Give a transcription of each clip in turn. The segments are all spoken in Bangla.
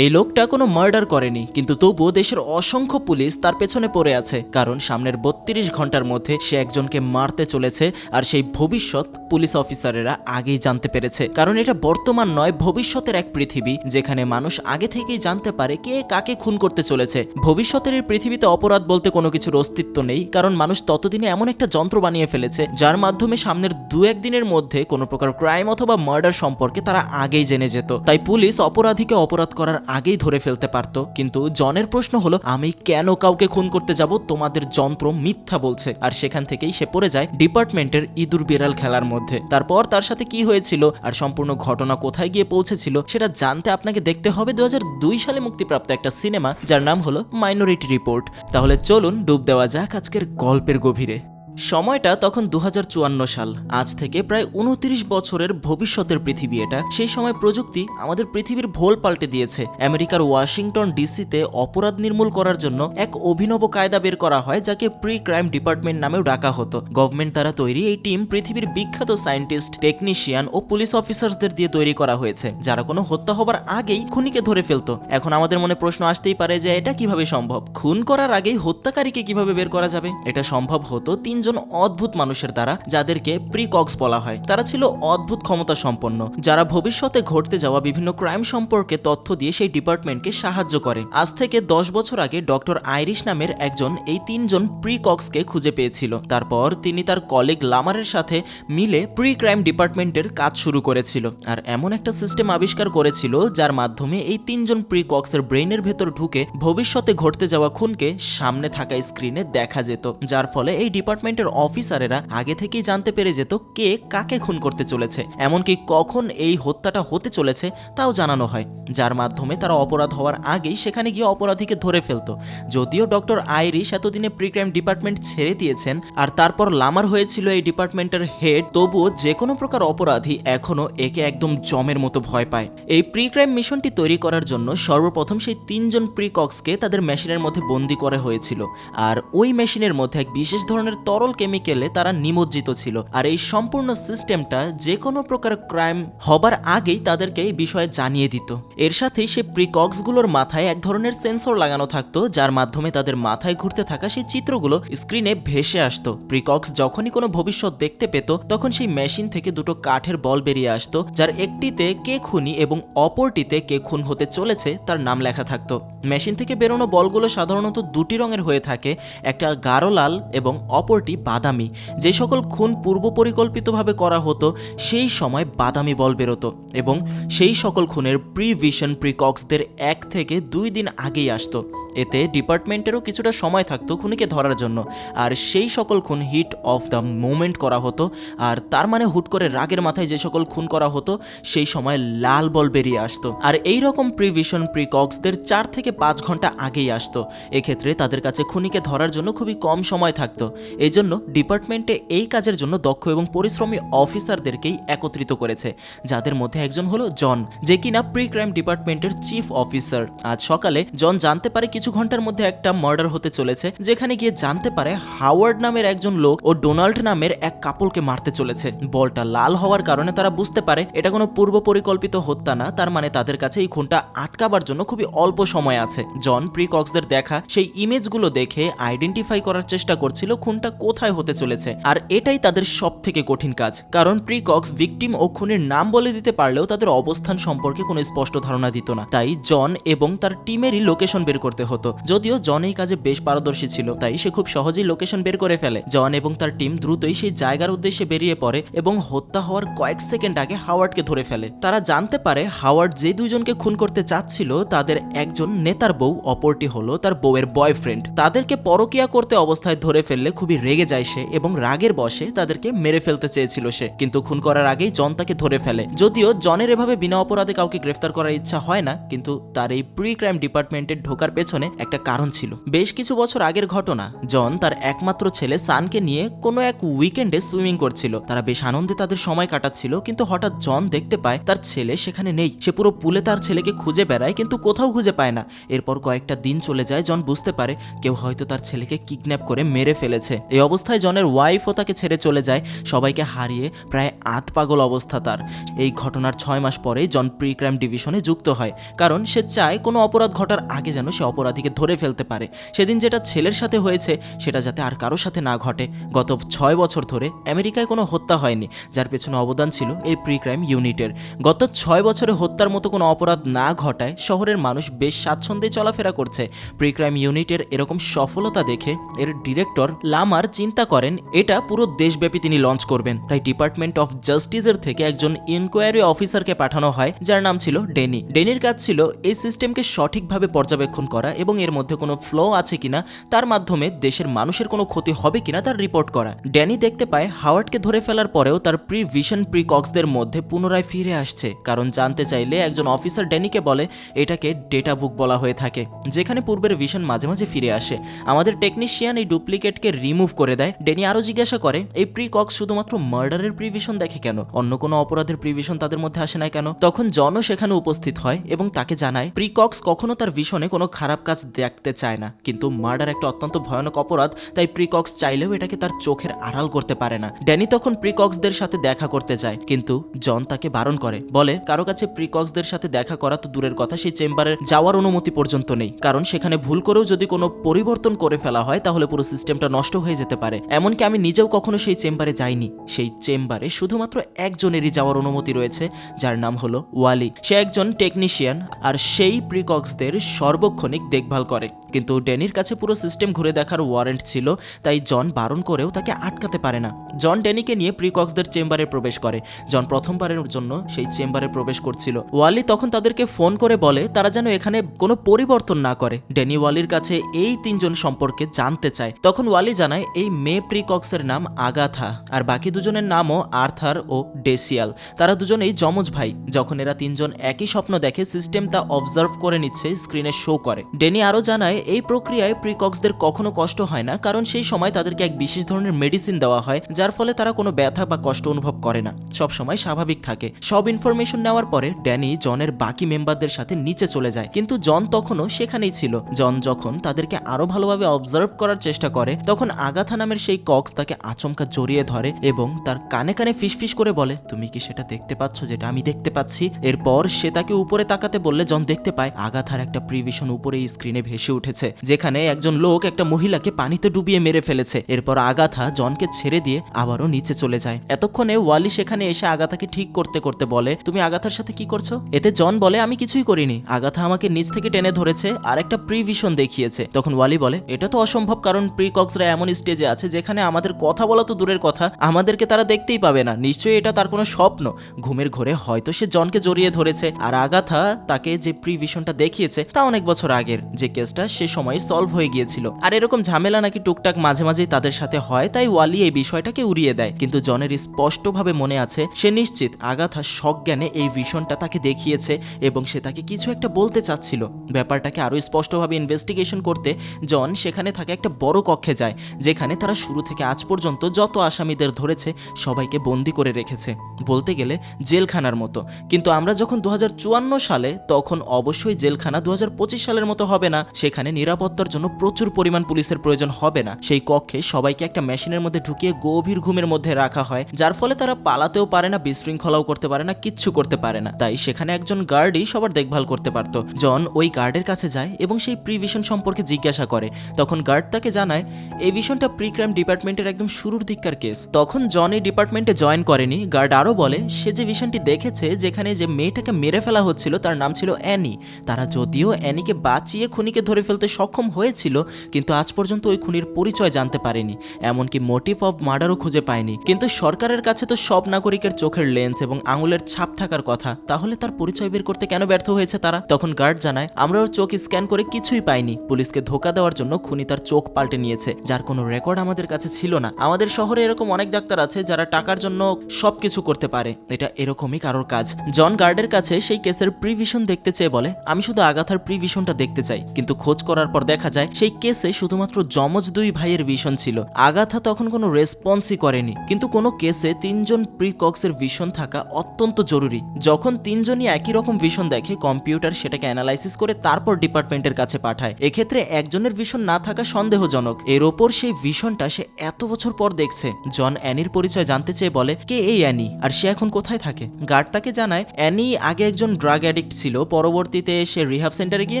এই লোকটা কোনো মার্ডার করেনি, কিন্তু তবুও দেশের অসংখ্য পুলিশ তার পেছনে পড়ে আছে, কারণ সামনের বত্রিশ ঘণ্টার মধ্যে সে একজনকে মারতে চলেছে আর সেই ভবিষ্যৎ পুলিশ অফিসারেরা আগেই জানতে পেরেছে। কারণ এটা বর্তমান নয়, ভবিষ্যতের এক পৃথিবী, যেখানে মানুষ আগে থেকেই জানতে পারে কে কাকে খুন করতে চলেছে। ভবিষ্যতের এই পৃথিবীতে অপরাধ বলতে কোনো কিছুর অস্তিত্ব নেই, কারণ মানুষ ততদিনে এমন একটা যন্ত্র বানিয়ে ফেলেছে, যার মাধ্যমে সামনের দু একদিনের মধ্যে কোনো প্রকার ক্রাইম অথবা মার্ডার সম্পর্কে তারা আগেই জেনে যেত। তাই পুলিশ অপরাধীকে অপরাধ করার আগেই ধরে ফেলতে পারত। কিন্তু জনের প্রশ্ন হলো, আমি কেন কাউকে খুন করতে যাব? তোমাদের যন্ত্র মিথ্যা বলছে। আর সেখান থেকেই সে পড়ে যায় ডিপার্টমেন্টের ইঁদুর বিড়াল খেলার মধ্যে। তারপর তার সাথে কি হয়েছিল আর সম্পূর্ণ ঘটনা কোথায় গিয়ে পৌঁছেছিল, সেটা জানতে আপনাকে দেখতে হবে দু হাজার দুই সালে মুক্তিপ্রাপ্ত একটা সিনেমা, যার নাম হলো মাইনরিটি রিপোর্ট। তাহলে চলুন ডুব দেওয়া যাক আজকের গল্পের গভীরে। সময়টা তখন দু হাজার চুয়ান্ন সাল। আজ থেকে প্রায় উনত্রিশ বছরের ভবিষ্যতের পৃথিবী এটা। সেই সময় প্রযুক্তি আমাদের পৃথিবীর ভোল পাল্টে দিয়েছে। আমেরিকার ওয়াশিংটন ডিসিতে অপরাধ নির্মূল করার জন্য এক অভিনব কায়দা বের করা হয়, যাকে প্রি ক্রাইম ডিপার্টমেন্ট নামেও ডাকা হতো। গভর্নমেন্ট দ্বারা তৈরি এই টিম পৃথিবীর বিখ্যাত সায়েন্টিস্ট, টেকনিশিয়ান ও পুলিশ অফিসার্সদের দিয়ে তৈরি করা হয়েছে, যারা কোনো হত্যা হবার আগেই খুনিকে ধরে ফেলতো। এখন আমাদের মনে প্রশ্ন আসতেই পারে যে এটা কীভাবে সম্ভব? খুন করার আগেই হত্যাকারীকে কীভাবে বের করা যাবে? এটা সম্ভব হতো তিনজন অদ্ভুত মানুষের দ্বারা, যাদেরকে প্রিকক্স বলা হয়। তারা ছিল অদ্ভুত ক্ষমতা সম্পন্ন যারা ভবিষ্যতে ঘটতে যাওয়া বিভিন্ন ক্রাইম সম্পর্কে তথ্য দিয়ে সেই ডিপার্টমেন্টকে সাহায্য করে। আজ থেকে দশ বছর আগে ডক্টর আইরিশ নামের একজন, এই তিনজন প্রিকক্সকে খুঁজে পেয়েছিল। তারপর তিনি তার কলিগ লামারের সাথে মিলে প্রি ক্রাইম ডিপার্টমেন্টের কাজ শুরু করেছিল। আর এমন একটা সিস্টেম আবিষ্কার করেছিল, যার মাধ্যমে এই তিনজন প্রিকক্সের ব্রেইনের ভেতর ঢুকে ভবিষ্যতে ঘটতে যাওয়া খুনকে সামনে থাকা স্ক্রিনে দেখা যেত। যার ফলে এই ডিপার্টমেন্টের অফিসারেরা আগে থেকেই জানতে পেরে যেত কে কাকে খুন করতে চলেছে। এমনকি কখন এই হত্যাটা হতে চলেছে তাও জানানো হয়। যার মাধ্যমে তারা অপরাধ হওয়ার আগেই সেখানে গিয়ে অপরাধীকে ধরে ফেলতো। যদিও ডক্টর আইরিশ এতদিনে প্রিক্রাইম ডিপার্টমেন্ট ছেড়ে দিয়েছেন আর তারপর লামার হয়েছিল এই ডিপার্টমেন্টের হেড, তবুও যে কোনো প্রকার অপরাধী এখনও একে একদম জমের মতো ভয় পায়। এই প্রিক্রাইম মিশনটি তৈরি করার জন্য সর্বপ্রথম সেই তিনজন প্রিকক্সকে তাদের মেশিনের মধ্যে বন্দি করা হয়েছিল। আর ওই মেশিনের মধ্যে এক বিশেষ ধরনের তরল কেমিক্যালে তারা নিমজ্জিত ছিল। আর এই সম্পূর্ণ সিস্টেমটা যে কোনো প্রকার ক্রাইম হবার আগেই তাদেরকে এই বিষয়ে জানিয়ে দিত। এর সাথেই সে প্রিকক্সগুলোর মাথায় এক ধরনের সেন্সর লাগানো থাকতো, যার মাধ্যমে তাদের মাথায় ঘুরতে থাকা সেই চিত্রগুলো স্ক্রিনে ভেসে আসতো। প্রিকক্স যখনই কোনো ভবিষ্যৎ দেখতে পেত, তখন সেই মেশিন থেকে দুটো কাঠের বল বেরিয়ে আসতো, যার একটিতে কে খুনি এবং অপরটিতে কে খুন হতে চলেছে তার নাম লেখা থাকতো। মেশিন থেকে বেরোনো বলগুলো সাধারণত দুটি রঙের হয়ে থাকে, একটা গাঢ় লাল এবং অপরটি বাদামি। যে সকল খুন পূর্ব পরিকল্পিতভাবে করা হতো, সেই সময় বাদামি বল বেরোতো এবং সেই সকল খুনের প্রিভিশন প্রিকক্সদের এক থেকে দুই দিন আগেই আসতো। এতে ডিপার্টমেন্টেরও কিছুটা সময় থাকতো খুনিকে ধরার জন্য। আর সেই সকল খুন হিট অফ দ্য মোমেন্ট করা হতো। আর তার মানে হুট করে রাগের মাথায় যে সকল খুন করা হতো, সেই সময় লাল বল বেরিয়ে আসতো। আর এই রকম প্রিভিশন প্রিকক্সদের চার থেকে পাঁচ ঘণ্টা আগেই আসতো। এক্ষেত্রে তাদের কাছে খুনিকে ধরার জন্য খুবই কম সময় থাকতো। এই জন্য ডিপার্টমেন্টে এই কাজের জন্য দক্ষ এবং পরিশ্রমী অফিসারদেরকেই একত্রিত করেছে। যাদের মধ্যে একজন হলো জন, যে কিনা প্রি ক্রাইম ডিপার্টমেন্টের চিফ অফিসার আজ সকালে জন জানতে পারে কিছু ঘণ্টার মধ্যে একটা মার্ডার হতে চলেছে, যেখানে গিয়ে জানতে পারে হাওয়ার্ড নামের একজন লোক ও ডোনাল্ড নামের এক কাপলকে মারতে চলেছে। বলটা লাল হওয়ার কারণে তারা বুঝতে পারে এটা কোনো পূর্ব পরিকল্পিত হত্যা না, তার মানে তাদের কাছে এই খুনটা আটকাবার জন্য খুবই অল্প সময় আছে। জন প্রিকক্সদের দেখা, সেই ইমেজগুলো দেখে আইডেন্টিফাই করার চেষ্টা করছিল খুনটা কোথায় হতে চলেছে। আর এটাই তাদের সব থেকে কঠিন কাজ, কারণ প্রিকক্স ভিকটিম ও খুনের নাম বলে দিতে পারলেও তাদের অবস্থান সম্পর্কে কোনো স্পষ্ট ধারণা দিত না। তাই জন এবং তার টিমেরই লোকেশন বের করতে হতো। যদিও জন এই কাজে বেশ পারদর্শী ছিল, তাই সে খুব সহজেই লোকেশন বের করে ফেলে। জন এবং তার টিম দ্রুতই সেই জায়গার উদ্দেশ্যে বেরিয়ে পড়ে এবং হত্যা হওয়ার কয়েক সেকেন্ড আগে হাওয়ার্ডকে ধরে ফেলে। তারা জানতে পারে, হাওয়ার্ড যে দুইজনকে খুন করতে চাচ্ছিল, তাদের একজন নেতার বউ, অপরটি হলো তার বউয়ের বয়ফ্রেন্ড। তাদেরকে পরকিয়া করতে অবস্থায় ধরে ফেললে খুবই রেগে যায় সে এবং রাগের বশে তাদেরকে মেরে ফেলতে চেয়েছিল সে। কিন্তু খুন করার আগেই জন তাকে ধরে ফেলে। যদিও জনের এভাবে বিনা অপরাধে কাউকে গ্রেফতার করার ইচ্ছা হয় না, কিন্তু তার এই প্রি ক্রাইম ডিপার্টমেন্টের ঢোকার পেছনে পেছনে একটা কারণ ছিল। বেশ কিছু বছর আগের ঘটনা, জন তার একমাত্র ছেলে সানকে নিয়ে কোনো এক উইকেন্ডে সুইমিং করছিল। তারা বেশ আনন্দে তাদের সময় কাটাচ্ছিল, কিন্তু হঠাৎ জন দেখতে পায় তার ছেলে সেখানে নেই। সে পুরো পুলে তার ছেলেকে খুঁজে বেড়ায়, কিন্তু কোথাও খুঁজে পায় না। এরপর কয়েকটা দিন চলে যায়, জন বুঝতে পারে কেউ হয়তো তার ছেলেকে কিডন্যাপ করে মেরে ফেলেছে। এই অবস্থায় জনের ওয়াইফও তাকে ছেড়ে চলে যায়। সবাইকে হারিয়ে প্রায় আত পাগল অবস্থা তার। এই ঘটনার ছয় মাস পরেই জন প্রি ক্রাইম ডিভিশনে যুক্ত হয়, কারণ সে চায় কোনো অপরাধ ঘটার আগে যেন সে অপরাধীকে ধরে ফেলতে পারে। সেদিন যেটা ছেলের সাথে হয়েছে, সেটা যাতে আর কারোর সাথে না ঘটে। গত ছয় বছর ধরে আমেরিকায় কোনো হত্যা হয়নি, যার পেছনে অবদান ছিল এই প্রি ক্রাইম ইউনিটের। গত ছয় বছরে হত্যার মতো কোনো অপরাধ না ঘটায়, শহরের মানুষ বেশ স্বাচ্ছন্দ্যে চলাফেরা করছে। প্রি ক্রাইম ইউনিটের এরকম সফলতা দেখে এর ডিরেক্টর লামার চিন্তা করেন, এটা পুরো দেশব্যাপী তিনি লঞ্চ করবেন। তাই ডিপার্টমেন্ট অফ জাস্টিসের থেকে একজন ইনকোয়ারি অফিসারকে পাঠানো হয়, যার নাম ছিল ডেনি। ডেনির কাজ ছিল এই সিস্টেমকে সঠিকভাবে পর্যবেক্ষণ করা এবং এর মধ্যে কোনো ফ্লো আছে কিনা, তার মাধ্যমে দেশের মানুষের কোনো ক্ষতি হবে কিনা তার রিপোর্ট করা। ড্যানি দেখতে পায়, হাওয়ার্ডকে ধরে ফেলার পরেও তার প্রি ভিশন প্রি কক্সদের মধ্যে পুনরায় ফিরে আসছে। কারণ জানতে চাইলে একজন অফিসার ড্যানিকে বলে, এটাকে ডেটা বুক বলা হয়ে থাকে, যেখানে পূর্বের ভিশন মাঝে মাঝে ফিরে আসে। আমাদের টেকনিশিয়ান এই ডুপ্লিকেটকে রিমুভ করে দেয়। ড্যানি আরও জিজ্ঞাসা করে, এই প্রি কক্স শুধুমাত্র মার্ডারের প্রিভিশন দেখে কেন? অন্য কোনো অপরাধের প্রিভিশন তাদের মধ্যে আসে না কেন? তখন জনও সেখানে উপস্থিত হয় এবং তাকে জানায় প্রিকক্স কখনো তার ভিশনে কোনো খারাপ কাজ দেখতে চায় না। কিন্তু মার্ডার একটা অত্যন্ত ভয়ানক অপরাধ, তাই প্রিকক্স চাইলেও এটাকে তার চোখের আড়াল করতে পারে না। ড্যানি তখন প্রিকক্সদের সাথে দেখা করতে যায়, কিন্তু জন তাকে বারণ করে। বলে, কারও কাছে প্রিকক্সদের সাথে দেখা করা তো দূরের কথা, সেই চেম্বারের যাওয়ার অনুমতি পর্যন্ত নেই। কারণ সেখানে ভুল করেও যদি কোনো পরিবর্তন করে ফেলা হয়, তাহলে পুরো সিস্টেমটা নষ্ট হয়ে যেতে পারে। এমনকি আমি নিজেও কখনো সেই চেম্বারে যাইনি। সেই চেম্বারে শুধুমাত্র একজনেরই যাওয়ার অনুমতি রয়েছে, যার নাম হলো ওয়ালি। সে একজন টেকনিশিয়ান, আর সেই প্রিকক্সদের সর্বক্ষণিক দেখভাল করে। কিন্তু ড্যানির কাছে পুরো সিস্টেম ঘুরে দেখার ওয়ারেন্ট ছিল, তাই জন বারণ করেও তাকে আটকাতে পারে না। জন ড্যানিকে নিয়ে প্রিকক্সদের চেম্বারে প্রবেশ করে। জন প্রথমবারের জন্য সেই চেম্বারে প্রবেশ করছিল। ওয়ালি তখন তাদেরকে ফোন করে বলে, তারা যেন এখানে কোনো পরিবর্তন না করে। ড্যানি ওয়ালির কাছে এই তিনজন সম্পর্কে জানতে চায়। তখন ওয়ালি জানায়, এই মে প্রিকক্সের নাম আগাথা, আর বাকি দুজনের নামও আর্থার ও ডেসিয়াল। তারা দুজনেই যমজ ভাই। যখন এরা তিনজন একই স্বপ্ন দেখে, সিস্টেম তা অবজার্ভ করে নিচ্ছে, স্ক্রিনে শো করে। ডেনি আরও জানায়, এই প্রক্রিয়ায় প্রিকক্সদের কখনো কষ্ট হয় না, কারণ সেই সময় তাদেরকে এক বিশেষ ধরনের মেডিসিন দেওয়া হয়, যার ফলে তারা কোনো ব্যথা বা কষ্ট অনুভব করে না। সব সময় স্বাভাবিক থাকে। সব ইনফরমেশন নেওয়ার পরে ড্যানি জনের বাকি মেম্বারদের সাথে নিচে চলে যায়। কিন্তু জন তখনও সেখানেই ছিল। জন যখন তাদেরকে আরও ভালোভাবে অবজার্ভ করার চেষ্টা করে, তখন আগাথা নামের সেই কক্স তাকে আচমকা জড়িয়ে ধরে এবং তার কানে কানে ফিসফিস করে বলে, তুমি কি সেটা দেখতে পাচ্ছ যেটা আমি দেখতে পাচ্ছি? এরপর সে তাকে উপরে তাকাতে বললে, জন দেখতে পায়। আগাথার একটা প্রিভিশন উপরে স্ক্রিনে ভেসে উঠেছে, যেখানে একজন লোক একটা মহিলাকে পানিতে ডুবিয়ে মেরে ফেলেছে। এরপর আগাথা জনকে ছেড়ে দিয়ে আবারও নিচে চলে যায়। এতক্ষণে ওয়ালি সেখানে এসে আগাথাকে ঠিক করতে করতে বলে, তুমি আগাথার সাথে কি করছ? এতে জন বলে, আমি কিছুই করিনি। আগাথা আমাকে নিচ থেকে টেনে ধরেছে, আর একটা প্রিভিশন দেখিয়েছে। তখন ওয়ালি বলে, এটা তো অসম্ভব, কারণ প্রিকক্সরা এমন স্টেজে আছে, যেখানে আমাদের কথা বলা তো দূরের কথা, আমাদেরকে তারা দেখতেই পাবে না। নিশ্চয়ই এটা তার কোনো স্বপ্ন। ঘুমের ঘরে হয়তো সে জনকে জড়িয়ে ধরেছে, আর আগাথা তাকে যে প্রিভিশনটা দেখিয়েছে, তা অনেক বছর আগের। যে কেসটা সে সময় সলভ হয়ে গিয়েছিল। আর এরকম ঝামেলা নাকি টুকটাক মাঝে মাঝেই তাদের সাথে হয়, তাই ওয়ালি এই বিষয়টাকে উড়িয়ে দেয়। কিন্তু জনের স্পষ্টভাবে মনে আছে, সে নিশ্চিত আগাথা সজ্ঞানে এই ভিশনটা তাকে দেখিয়েছে এবং সে তাকে কিছু একটা বলতে চাচ্ছিল। ব্যাপারটাকে আরও স্পষ্টভাবে ইনভেস্টিগেশন করতে জন সেখানে থাকে একটা বড় কক্ষে যায়, যেখানে তারা শুরু থেকে আজ পর্যন্ত যত আসামিদের ধরেছে, সবাইকে বন্দি করে রেখেছে, বলতে গেলে জেলখানার মতো। কিন্তু আমরা যখন দু হাজার চুয়ান্ন সালে, তখন অবশ্যই জেলখানা দু হাজার পঁচিশ সালের মতো হবে না। সেখানে নিরাপত্তার জন্য প্রচুর পরিমাণ পুলিশের প্রয়োজন হবে না। সেই কক্ষে সবাইকে একটা মেশিনের মধ্যে ঢুকিয়ে গভীর ঘুমের মধ্যে রাখা হয়, যার ফলে তারা পালাতেও পারে না, বিশৃঙ্খলাও করতে পারে না, কিচ্ছু করতে পারে না। তাই সেখানে একজন গার্ডই সবার দেখভাল করতে পারতো। জন ওই গার্ডের কাছে যায় এবং সেই প্রিভিশন সম্পর্কে জিজ্ঞাসা করে। তখন গার্ড তাকে জানায়, এই ভিশনটা প্রি ক্রাইম ডিপার্টমেন্টের একদম শুরুর দিককার কেস। তখন জন এই ডিপার্টমেন্টে জয়েন করেনি। গার্ড আরও বলে, সে যে ভিশনটি দেখেছে, যেখানে যে মেয়েটাকে মেরে ফেলা হচ্ছিল, তার নাম ছিল অ্যানি। তারা যদিও অ্যানিকে বাঁচিয়ে খুনিকে ধরে ফেলতে সক্ষম হয়েছিল, কিন্তু আজ পর্যন্ত ওই খুনির পরিচয় জানতে পারেনি, এমনকি মোটিভ অফ মার্ডারও খুঁজে পায়নি। কিন্তু সরকারের কাছে তো সব নাগরিকের চোখের লেন্স এবং আঙুলের ছাপ থাকার কথা, তাহলে তার পরিচয় বের করতে কেন ব্যর্থ হয়েছে তারা? তখন গার্ড জানায়, আমরা ওর চোখ স্ক্যান করে কিছুই পাইনি। পুলিশকে ধোকা দেওয়ার জন্য খুনি তার চোখ পাল্টে নিয়েছে, যার কোনো রেকর্ড আমাদের কাছে ছিল না। আমাদের শহরে এরকম অনেক ডাক্তার আছে যারা টাকার জন্য সবকিছু করতে পারে। এটা এরকমই কারোর কাজ। জন গার্ডের কাছে সেই কেসের প্রিভিশন দেখতে চেয়ে বলে, আমি শুধু আগাথার প্রিভিশনটা দেখতে চাই। যায় কিন্তু খোঁজ করার পর দেখা যায়, সেই কেসে শুধুমাত্র যমজ দুই ভাইয়ের ভিশন ছিল। আগাথা তখন কোনো রেসপন্সই করেনি। কিন্তু কোনো কেসে তিনজন প্রিকক্সের ভিশন থাকা অত্যন্ত জরুরি। যখন তিনজনই একই রকম ভিশন দেখে, কম্পিউটার সেটাকে অ্যানালাইসিস করে তারপর ডিপার্টমেন্টের কাছে পাঠায়। এক্ষেত্রে একজনের ভিশন না থাকা সন্দেহজনক। এর ওপর সেই ভিশনটা সে এত বছর পর দেখছে। জন অ্যানির পরিচয় জানতে চেয়ে বলে, কে এই অ্যানি? আর সে এখন কোথায় থাকে? গার্ড তাকে জানায়, অ্যানি আগে একজন ড্রাগ অ্যাডিক্ট ছিল। পরবর্তীতে সে রিহাব সেন্টারে গিয়ে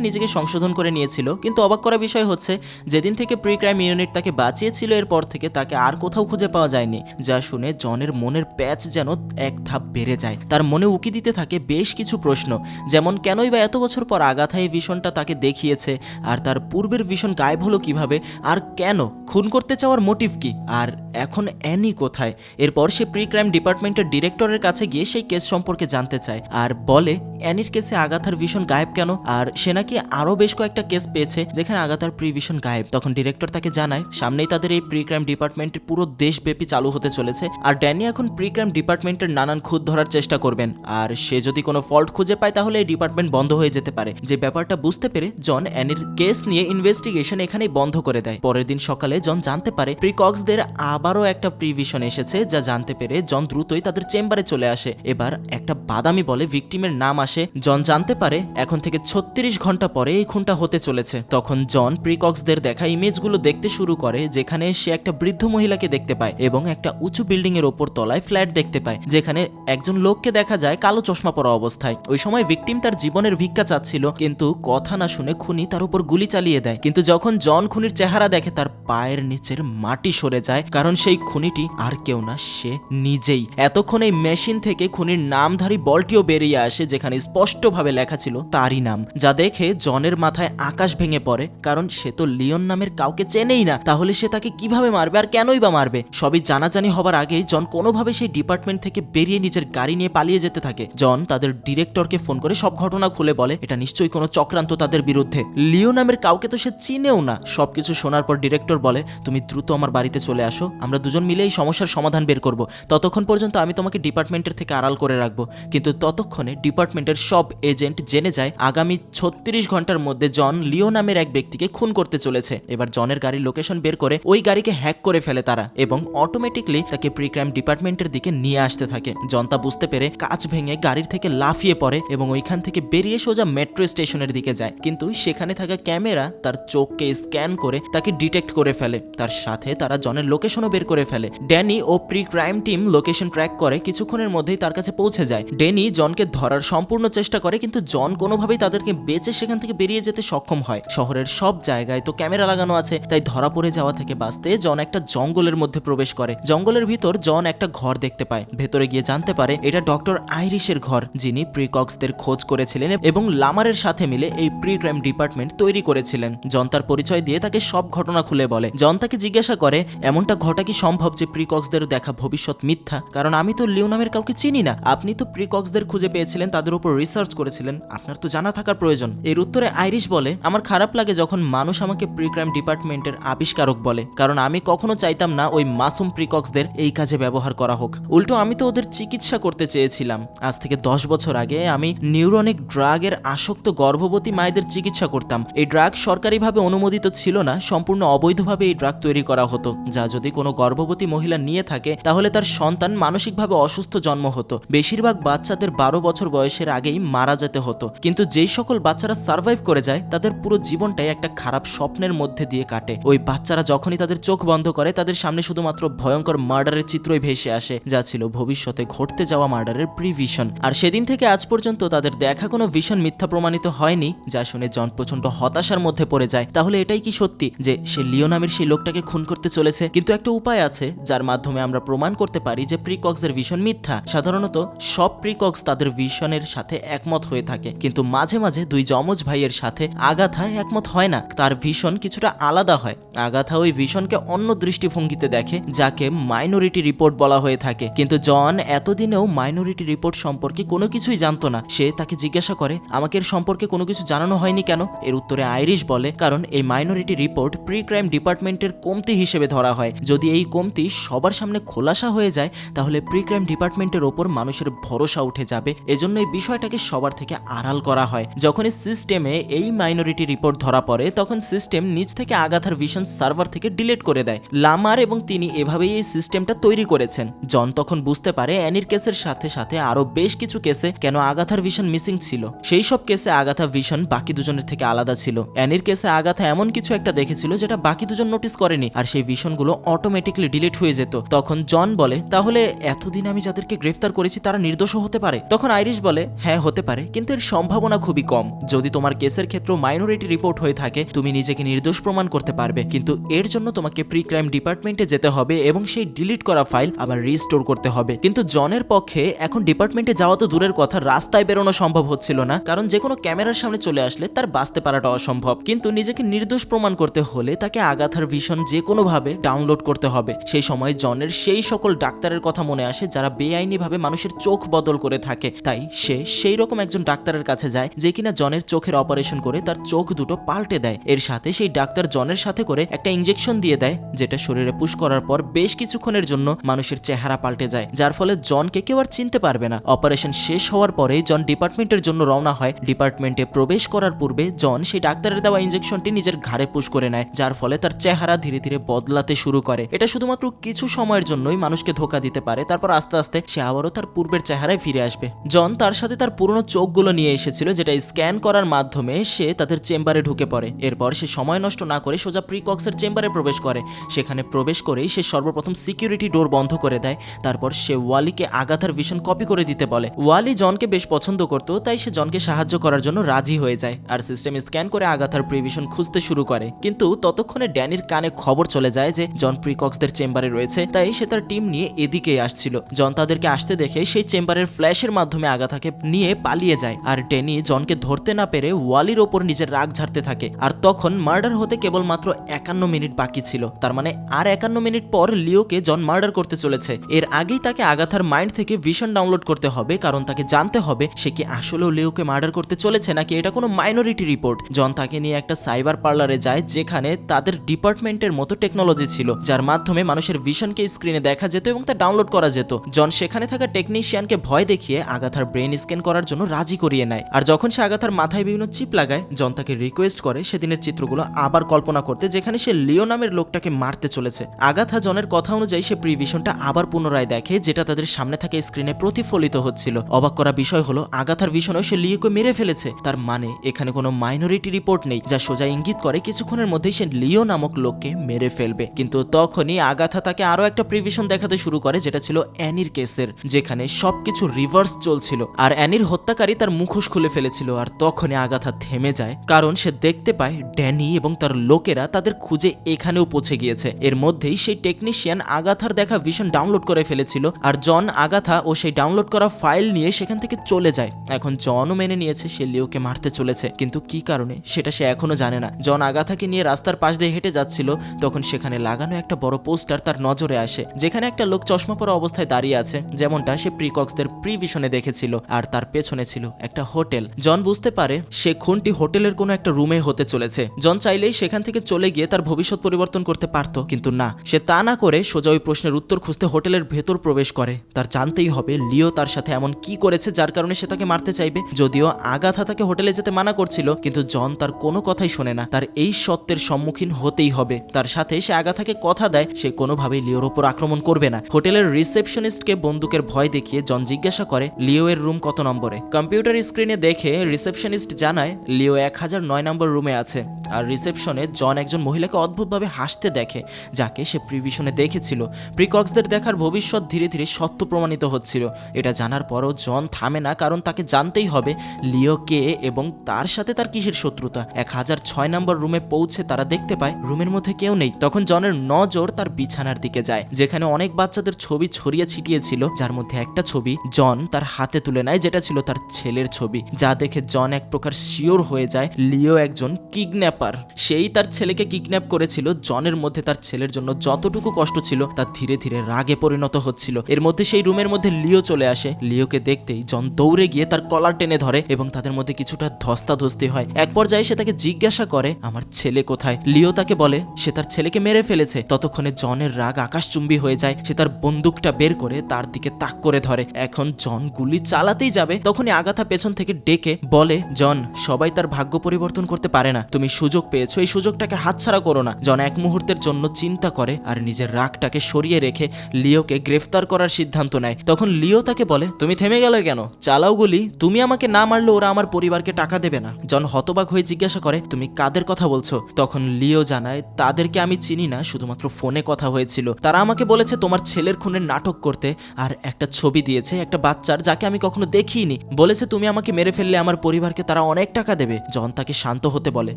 নিজেকে সংশোধন করে নিয়েছিল। কিন্তু অবাক করা বিষয় হচ্ছে, যেদিন থেকে প্রি ক্রাইম ইউনিট তাকে বাঁচিয়েছিল, এরপর থেকে তাকে আর কোথাও খুঁজে পাওয়া যায়নি, যা শুনে জনের মনের প্যাচ যেন এক ধাপ বেড়ে যায়। তার মনে উকি দিতে থাকে বেশ কিছু প্রশ্ন, যেমন, কেনই বা এত বছর পর আগাথা এই ভিশনটা তাকে দেখিয়েছে? আর তার পূর্বের ভীষণ গায়েব হলো কীভাবে? আর কেন? খুন করতে চাওয়ার মোটিভ কি? আর এখন অ্যানি কোথায়? এরপর সে প্রি ক্রাইম ডিপার্টমেন্টের ডিরেক্টরের কাছে গিয়ে সেই কেস সম্পর্কে জানতে চায়, আর বলে, অ্যানির কেসে আগাথার ভীষণ গায়েব কেন? আর সে নাকি আরও বেশ কয়েকটা কেস পেয়েছে যেখানে আগাথার প্রি ভিশন গায়েব। তখন ডিরেক্টর তাকে জানায়, সামনেই তাদের এই প্রি ক্রাইম ডিপার্টমেন্টের পুরো দেশব্যাপী চালু হতে চলেছে আর ড্যানি এখন প্রি ক্রাইম ডিপার্টমেন্টের নানান খুঁত ধরার চেষ্টা করবেন। আর সে যদি কোনো ফল্ট খুঁজে পায় তাহলে এই ডিপার্টমেন্ট বন্ধ হয়ে যেতে পারে। যে ব্যাপারটা বুঝতে পেরে জন অ্যানির কেস নিয়ে ইনভেস্টিগেশন এখানেই বন্ধ করে দেয়। পরের দিন সকালে জন জানতে পারে প্রিকক্সদের আবারও একটা প্রিভিশন এসেছে যা জানতে পেরে জন দ্রুতই তাদের চেম্বারে চলে আসে। এবার একটা বাদামি বলে ভিকটিমের নাম আসে। জন জানতে পারে এখন থেকে ছত্রিশ ঘণ্টা পরে এই খুনটা হতে চলেছে। তখন জন প্রিকক্সদের দেখা ইমেজগুলো দেখতে শুরু করে, যেখানে সে একটা বৃদ্ধ মহিলাকে দেখতে পায় এবং একটা উঁচু বিল্ডিং এর ওপর তলায় ফ্ল্যাট দেখতে পায়, যেখানে একজন লোককে দেখা যায় কালো চশমা পরা অবস্থায়। ওই সময় ভিকটিম তার জীবনের ভিক্ষা চাচ্ছিল, কিন্তু কথা না শুনে খুনি তার উপর গুলি চালিয়ে দেয়। কিন্তু যখন জন খুনির চেহারা দেখে, তার পায়ের নিচের মাটি সরে যায়, কারণ সেই খুনিটি আর কেউ না, সে নিজেই। এতক্ষণ এই মেশিন থেকে খুনির নামধারী বলটিও বেরিয়ে আসে, যেখানে স্পষ্টভাবে লেখা ছিল তারই নাম। যা দেখে জনের মাথায় আকাশ ভেঙে পড়ে, কারণ সে তো লিওন নামের কাউকে চেনেই না। তাহলে সে তাকে কীভাবে মারবে আর কেনই বা মারবে? সবই জানাজানি হবার আগেই জন কোনোভাবে সেই ডিপার্টমেন্ট থেকে বেরিয়ে নিজের গাড়ি নিয়ে পালিয়ে যেতে থাকে। জন তাদের ডিরেক্টরকে ফোন করে সব ঘটনা খুলে বলে, এটা নিশ্চয়ই কোনো চক্রান্ত তাদের বিরুদ্ধে। লিও নামের কাউকে তো সে চিনেও না। সবকিছু শোনার পর ডিরেক্টর বলে, তুমি দ্রুত আমার বাড়িতে চলে আসো, আমরা দুজন মিলে এই সমস্যার সমাধান বের করব। ততক্ষণ পর্যন্ত আমি তোমাকে ডিপার্টমেন্টের থেকে আড়াল করে রাখব। কিন্তু ততক্ষণে ডিপার্টমেন্টের সব এজেন্ট জেনে যায়, আগামী ছত্রিশ ঘণ্টার মধ্যে জন লিও নামের এক ব্যক্তিকে খুন করতে চলেছে। এবার জনের গাড়ির লোকেশন বের করে ওই গাড়িকে হ্যাক করে ফেলে তারা এবং অটোমেটিকলি তাকে প্রিক্রাইম ডিপার্টমেন্টের দিকে নিয়ে আসতে থাকে। জন তা বুঝতে পেরে কাঁচ ভেঙে গাড়ির থেকে লাফিয়ে পড়ে এবং ওইখান থেকে বেরিয়ে সোজা মেট্রো স্টেশনের দিকে যায়। কিন্তু সেখানে থাকা ক্যামেরা তার চোখকে স্ক্যান করে তাকে ডিটেক্ট করে ফেলে। তার সাথে তারা জনের লোকেশনও বের করে ফেলে। ড্যানি ও pre crime team location track করে কিছুক্ষণের মধ্যেই তার কাছে পৌঁছে যায়। ড্যানি জনকে ধরার সম্পূর্ণ চেষ্টা করে, কিন্তু জন কোনোভাবেই তাদেরকে বেঁচে সেখান থেকে বেরিয়ে যেতে সক্ষম হয়। শহরের সব জায়গায় তো ক্যামেরা লাগানো আছে, তাই ধরা পড়ে যাওয়া থেকে বাঁচতে জন একটা জঙ্গলের মধ্যে প্রবেশ করে। জঙ্গলের ভিতর জন একটা ঘর দেখতে পায়। ভেতরে গিয়ে জানতে পারে এটা ডক্টর আইরিশের ঘর, যিনি প্রিকক্সদের খোঁজ করেছিলেন এবং লামারের সাথে মিলে এই প্রি ক্রাইম ডিপার্টমেন্ট তৈরি করেছিলেন। জন তার পরিচয় দিয়ে তাকে সব ঘটনা খুলে বলে। জন তাকে জিজ্ঞাসা করে, এমনটা ঘটা কি সম্ভব যে প্রিকক্সদের দেখা ভবিষ্যৎ মিথ্যা? কারণ আমি তো লিও নামের কাউকে চিনি না। আপনি তো প্রিকক্সদের খুঁজে পেয়েছিলেন, তাদের উপর রিসার্চ করেছিলেন। আপনার তো জানা থাকার প্রয়োজন। এর উত্তরে আইরিশ বলে, আমার খারাপ লাগে যখন মানুষ আমাকে প্রি ক্রাইম ডিপার্টমেন্টের আবিষ্কারক বলে, কারণ আমি কখনো চাইতাম না ওই মাসুম প্রিকক্সদের এই কাজে ব্যবহার করা হোক। উল্টো আমি তো ওদের চিকিৎসা করতে চেয়েছিলাম। আজ থেকে দশ বছর আগে আমি নিউরনিক ড্রাগের আসক্ত গর্ভবতী মায়েদের চিকিৎসা করতাম। এই ড্রাগ সরকারিভাবে অনুমোদিত ছিল না, সম্পূর্ণ অবৈধভাবে এই ড্রাগ তৈরি করা হতো। যা যদি কোনো গর্ভবতী মহিলা নিয়ে থাকে, তাহলে তার সন্তান মানসিকভাবে অসুস্থ জন্ম হতো। বেশিরভাগ বাচ্চাদের বারো বছর বয়সের আগেই মারা যেতে হতো। কিন্তু যেই সকল বাচ্চারা সার্ভাইভ করে যায়, তাদের পুরো জীবনটাই একটা খারাপ স্বপ্নের মধ্যে দিয়ে কাটে। ওই বাচ্চারা যখনই তাদের চোখ বন্ধ করে, তাদের সামনে শুধুমাত্র ভয়ঙ্কর মার্ডারের চিত্রই ভেসে আসে, যা ছিল ভবিষ্যতে ঘটতে যাওয়া মার্ডারের প্রিভিশন। আর সেদিন থেকে আজ পর্যন্ত তাদের দেখা কোনো ভিশন মিথ্যা প্রমাণিত হয়নি, যা শুনে জন প্রচণ্ড হতাশার মধ্যে পড়ে যায়। তাহলে এটাই কি সত্যি যে সে লিও নামের সেই লোকটাকে খুন করতে চলেছে? কিন্তু একটা উপায় আছে, যার মাধ্যমে আমরা প্রমাণ করতে পারি যে প্রিকক্সের ভিশন মিথ্যা। সাধারণত সব প্রিকক্স তাদের ভিশনের সাথে একমত হয়ে থাকে। কিন্তু মাঝে মাঝে দুই যমজ ভাইয়ের সাথে আগাথা একমত হয় না। তার ভীষণ কিছুটা আলাদা হয়। আগাথা ওই ভীষণকে অন্য দৃষ্টিভঙ্গিতে দেখে, যাকে মাইনরিটি রিপোর্ট বলা হয়ে থাকে। কিন্তু জন এতদিনেও মাইনরিটি রিপোর্ট সম্পর্কে কোনো কিছুই জানতো না। সে তাকে জিজ্ঞাসা করে, আমাকে এর সম্পর্কে কোনো কিছু জানানো হয়নি কেন? এর উত্তরে আইরিশ বলে, কারণ এই মাইনরিটি রিপোর্ট প্রি ক্রাইম ডিপার্টমেন্টের কমতি হিসেবে ধরা হয়। যদি এই কমতি সবার সামনে খোলাসা হয়ে যায়, তাহলে প্রি ক্রাইম ডিপার্টমেন্টের ওপর মানুষের ভরসা উঠে যাবে। এজন্য এই বিষয়টাকে সবার থেকে আড়াল করা হয়। যখনই সিস্টেমে এই এই মাইনরিটি রিপোর্ট ধরা পড়ে, তখন সিস্টেম নিজ থেকে আগাথার ভিশন সার্ভার থেকে ডিলিট করে দেয়। লামার এবং তিনি এভাবেই এই সিস্টেমটা তৈরি করেছেন। জন তখন বুঝতে পারে অ্যানির কেসের সাথে সাথে আরও বেশ কিছু কেসে কেন আগাথার ভিশন মিসিং ছিল। সেই সব কেসে আগাথা ভিশন বাকি দুজনের থেকে আলাদা ছিল। অ্যানির কেসে আগাথা এমন কিছু একটা দেখেছিল যেটা বাকি দুজন নোটিস করেনি, আর সেই ভিশনগুলো অটোমেটিকলি ডিলিট হয়ে যেত। তখন জন বলে, তাহলে এতদিন আমি যাদেরকে গ্রেফতার করেছি তারা নির্দোষও হতে পারে? তখন আইরিশ বলে হ্যাঁ হতে পারে, কিন্তু এর সম্ভাবনা খুবই কম। যদি তোমার কেসের ক্ষেত্রে মাইনরিটি রিপোর্ট হয়ে থাকে, তুমি নিজেকে নির্দোষ প্রমাণ করতে পারবে। কিন্তু এর জন্য তোমাকে প্রি ক্রাইম ডিপার্টমেন্টে যেতে হবে এবং সেই ডিলিট করা ফাইল আবার রিস্টোর করতে হবে। কিন্তু জনের পক্ষে এখন ডিপার্টমেন্টে যাওয়া তো দূরের কথা, রাস্তায় বেরোনো সম্ভব হচ্ছিল না। কারণ যে কোনো ক্যামেরার সামনে চলে আসলে তার বাঁচতে পারাটা অসম্ভব। কিন্তু নিজেকে নির্দোষ প্রমাণ করতে হলে তাকে আগাথার ভিশন যে কোনোভাবে ডাউনলোড করতে হবে। সেই সময় জনের সেই সকল ডাক্তারের কথা মনে আসে যারা বেআইনিভাবে মানুষের চোখ বদল করে থাকে। তাই সে সেই রকম একজন ডাক্তারের কাছে যায় যে কিনা জনের চোখের অপারেশন করে তার চোখ দুটো পাল্টে দেয়। এর সাথে সেই ডাক্তার জনের সাথে করে একটা ইঞ্জেকশন দিয়ে দেয়, যেটা শরীরে পুশ করার পর বেশ কিছুক্ষণের জন্য মানুষের চেহারা পাল্টে যায়, যার ফলে জনকে কেউ আর চিনতে পারবে না। অপারেশন শেষ হওয়ার পরে জন ডিপার্টমেন্টের জন্য রওনা হয়। ডিপার্টমেন্টে প্রবেশ করার পূর্বে জন সেই ডাক্তারের দেওয়া ইঞ্জেকশনটি নিজের ঘাড়ে পুশ করে নেয়, যার ফলে তার চেহারা ধীরে ধীরে বদলাতে শুরু করে। এটা শুধুমাত্র কিছু সময়ের জন্যই মানুষকে ধোকা দিতে পারে, তারপর আস্তে আস্তে সে আবারও তার পূর্বের চেহারায় ফিরে আসবে। জন তার সাথে তার পুরনো চোখগুলো নিয়ে এসেছিল, যেটা স্ক্যান করার মাধ্যমে সে তাদের চেম্বারে ঢুকে পড়ে। এরপর সে সময় নষ্ট না করে সোজা প্রিকক্সের চেম্বারে প্রবেশ করে। সেখানে প্রবেশ করেই সে সর্বপ্রথম সিকিউরিটি ডোর বন্ধ করে দেয়। তারপর সে ওয়ালিকে আগাথার ভিশন কপি করে দিতে বলে। ওয়ালি জনকে বেশ পছন্দ করত, তাই সে জনকে সাহায্য করার জন্য রাজি হয়ে যায় আর সিস্টেম স্ক্যান করে আগাথার প্রিভিশন খুঁজতে শুরু করে। কিন্তু ততক্ষণে ড্যানির কানে খবর চলে যায় যে জন প্রিকক্সদের চেম্বারে রয়েছে, তাই সে তার টিম নিয়ে এদিকেই আসছিল। জন তাদেরকে আসতে দেখে সেই চেম্বারের ফ্ল্যাশের মাধ্যমে আগাথাকে নিয়ে পালিয়ে যায়। আর ড্যানি জনকে ধরতে না পেরে ওয়ালির ওপর নিজের রাগ ঝাড়তে থাকে। আর তখন মার্ডার হতে কেবলমাত্র একান্ন মিনিট বাকি ছিল। তার মানে আর একান্ন মিনিট পর লিওকে জন মার্ডার করতে চলেছে। এর আগেই তাকে আগাথার মাইন্ড থেকে ভিশন ডাউনলোড করতে হবে, কারণ তাকে জানতে হবে সে কি আসলেও লিওকে মার্ডার করতে চলেছে নাকি এটা কোনো মাইনরিটি রিপোর্ট। জন তাকে নিয়ে একটা সাইবার পার্লারে যায়, যেখানে তাদের ডিপার্টমেন্টের মতো টেকনোলজি ছিল, যার মাধ্যমে মানুষের ভিশনকে স্ক্রিনে দেখা যেত এবং তা ডাউনলোড করা যেত। জন সেখানে থাকা টেকনিশিয়ানকে ভয় দেখিয়ে আগাথার ব্রেন স্ক্যান করার জন্য রাজি করিয়ে নেয়। আর যখন সে আগাথার মাথায় বিভিন্ন চিপ লাগায় জন তাকে রিকোয়েস্ট করে সেদিনের চিত্রগুলো আবার কল্পনা করতে, যেখানে সে লিও নামের লোকটাকে মারতে চলেছে। আগাথা জনের কথা অনুযায়ী সে প্রিভিশনটা আবার পুনরায় দেখে, যেটা তাদের সামনে থাকা স্ক্রিনে প্রতিফলিত হচ্ছিল। অবাক করা বিষয় হলো, আগাথার ভিশনেও সে লিওকে মেরে ফেলেছে। তার মানে এখানে কোনো মাইনরিটি রিপোর্ট নেই, যা সোজা ইঙ্গিত করে কিছুক্ষণের মধ্যেই সে লিও নামক লোককে মেরে ফেলবে। কিন্তু তখনই আগাথা তাকে আরও একটা প্রিভিশন দেখাতে শুরু করে, যেটা ছিল অ্যানির কেসের, যেখানে সবকিছু রিভার্স চলছিল। আর অ্যানির হত্যাকারী তার মুখোশ খুলে ফেলেছিল, আর তখনই আগাথা থেমে যায়, কারণ সে দেখতে পায় ড্যানি এবং তার লোকেরা তাদের খুঁজে এখানেও পৌঁছে গিয়েছে। এর মধ্যেই সেই টেকনিশিয়ান আগাথার দেখা ভিশন ডাউনলোড করে ফেলেছিল, আর জন, আগাথা ও সেই ডাউনলোড করা ফাইল নিয়ে সেখান থেকে চলে যায়। এখন জনও মেনে নিয়েছে সে লিওকে মারতে চলেছে, কিন্তু কি কারণে সেটা সে এখনও জানে না। জন আগাথাকে নিয়ে রাস্তার পাশ দিয়ে হেঁটে যাচ্ছিল, তখন সেখানে লাগানো একটা বড় পোস্টার তার নজরে আসে, যেখানে একটা লোক চশমা পরা অবস্থায় দাঁড়িয়ে আছে, যেমনটা সে প্রিকক্সদের প্রিভিশনে দেখেছিল, আর তার পেছনে ছিল একটা হোটেল। জন বুঝতে পারে সে খুনটি হোটেলের কোনো একটা রুমে হতে চলেছে। জন চাইলেই সেখান থেকে চলে গিয়ে তার ভবিষ্যৎ পরিবর্তন করতে পারত, কিন্তু না। সে তা না করে সোজা ওই প্রশ্নের উত্তর খুঁজতে হোটেলের ভেতর প্রবেশ করে। তার জানতেই হবে লিও তার সাথে এমন কি করেছে যার কারণে সে তাকে মারতে চাইবে। যদিও আগাথা তাকে হোটেলে যেতে মানা করছিল, কিন্তু জন তার কোনো কথাই শোনে না। তার এই সত্যের সম্মুখীন হতেই হবে। তার সাথে সে আগাথাকে কথা দেয়, সে কোনোভাবেই লিওর ওপর আক্রমণ করবে না। হোটেলের রিসেপশনিস্টকে বন্দুকের ভয় দেখিয়ে জন জিজ্ঞাসা করে লিও এর রুম কত নম্বরে? কম্পিউটার স্ক্রিনে দেখে রিসেপশনিস্ট জানায় লিও এক হাজার নয় নম্বর রুমে আছে আর রিসেপশনে জন একজন মহিলাকে অদ্ভুতভাবে হাসতে দেখে, যাকে সে প্রিভিশনে দেখেছিল। প্রিকক্সদের দেখার ভবিষ্যৎ ধীরে ধীরে সত্য প্রমাণিত হচ্ছিল। এটা জানার পরও জন থামে না, কারণ তাকে জানতেই হবে লিও কে এবং তার সাথে তার কিসের শত্রুতা। এক হাজার ছয় নম্বর রুমে পৌঁছে তারা দেখতে পায়, রুমের মধ্যে কেউ নেই। তখন জনের নজর তার বিছানার দিকে যায়, যেখানে অনেক বাচ্চাদের ছবি ছড়িয়ে ছিটিয়েছিল, যার মধ্যে একটা ছবি জন তার হাতে তুলে নেয়, যেটা ছিল তার ছেলের ছবি। যা দেখে জন এক প্রকার শিওর হয়ে যায় লিও একজন কিডন্যাপার। সেই তার ছেলেকে কিডন্যাপ করেছিল, জনের মধ্যে তার ছেলের জন্য যতটুকু কষ্ট ছিল তা ধীরে ধীরে রাগে পরিণত হচ্ছিল। এর মধ্যে সেই রুমের মধ্যে লিও চলে আসে। লিওকে দেখতেই জন দৌড়ে গিয়ে তার কলার টেনে ধরে এবং তাদের মধ্যে কিছুটা ধস্তাধস্তি হয়। এক পর্যায়ে সে তাকে জিজ্ঞাসা করে, আমার ছেলে কোথায়? লিও তাকে বলে, সে তার ছেলেকে মেরে ফেলেছে। ততক্ষণে জনের রাগ আকাশচুম্বী হয়ে যায়। সে তার বন্দুকটা বের করে তার দিকে তাক করে ধরে। এখন জন গুলি চালাতেই যাবে। তখনই আগাথা পেছন থেকে ডেকে বলে, জন, সবাই সবাই তার ভাগ্য পরিবর্তন করতে পারে না। তুমি সুযোগ পেয়েছ, এই সুযোগটাকে হাতছাড়া করো না। জন এক মুহূর্তের জন্য চিন্তা করে আর নিজের রাগটাকে সরিয়ে রেখে লিওকে গ্রেফতার করার সিদ্ধান্ত নেয়। তখন লিও তাকে বলে, তুমি থেমে গেলে কেন? চালাও গুলি। তুমি আমাকে না মারলে ওরা আমার পরিবারকে টাকা দেবে না। জন হতবাক হয়ে জিজ্ঞাসা করে, তুমি কাদের কথা বলছো? তখন লিও জানায়, তাদেরকে আমি চিনি না, শুধুমাত্র ফোনে কথা হয়েছিল। তারা আমাকে বলেছে তোমার ছেলের খুনের নাটক করতে আর একটা ছবি দিয়েছে, একটা বাচ্চার, যাকে আমি কখনো দেখিনি। বলেছে তুমি আমাকে মেরে ফেললে আমার পরিবারকে তারা অনেক টাকা দেবে। জন তাকে শান্ত হতে বলে।